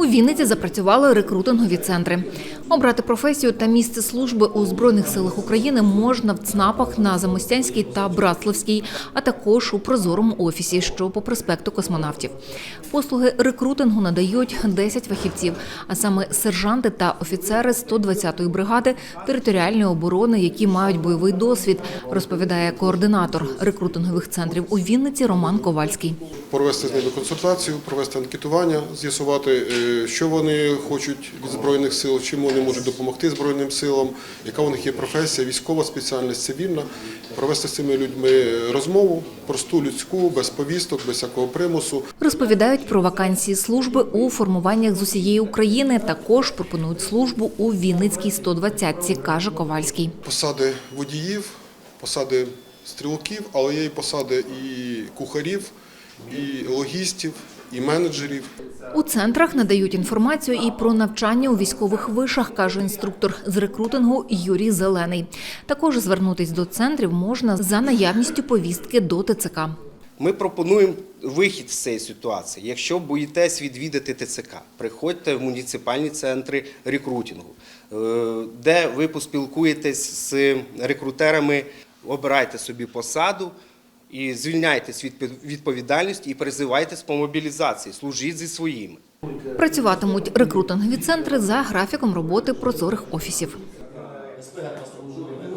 У Вінниці запрацювали рекрутингові центри. Обрати професію та місце служби у Збройних силах України можна в ЦНАПах на Замостянській та Братславській, а також у прозорому офісі, що по проспекту космонавтів. Послуги рекрутингу надають 10 фахівців, а саме сержанти та офіцери 120-ї бригади територіальної оборони, які мають бойовий досвід, розповідає координатор рекрутингових центрів у Вінниці Роман Ковальський. провести з ними консультацію, провести анкетування, з'ясувати, е, що вони хочуть від збройних сил, чим вони можуть допомогти збройним силам, яка у них є професія, військова спеціальність, цивільна. Провести з цими людьми розмову, просту людську, без повісток, без всякого примусу. Розповідають про вакансії служби у формуваннях з усієї України. Також пропонують службу у Вінницькій 120-ці, каже Ковальський. Посади водіїв, посади стрілків, але є і посади і кухарів, і логістів, і менеджерів. У центрах надають інформацію і про навчання у військових вишах, каже інструктор з рекрутингу Юрій Зелений. Також звернутись до центрів можна за наявністю повістки до ТЦК. Ми пропонуємо вихід з цієї ситуації. Якщо боїтесь відвідати ТЦК, приходьте в муніципальні центри рекрутингу, е, де ви поспілкуєтесь з рекрутерами, обирайте собі посаду і звільняйтесь від відповідальності і призивайтесь по мобілізації, служіть зі своїми. Працюватимуть рекрутингові центри за графіком роботи прозорих офісів.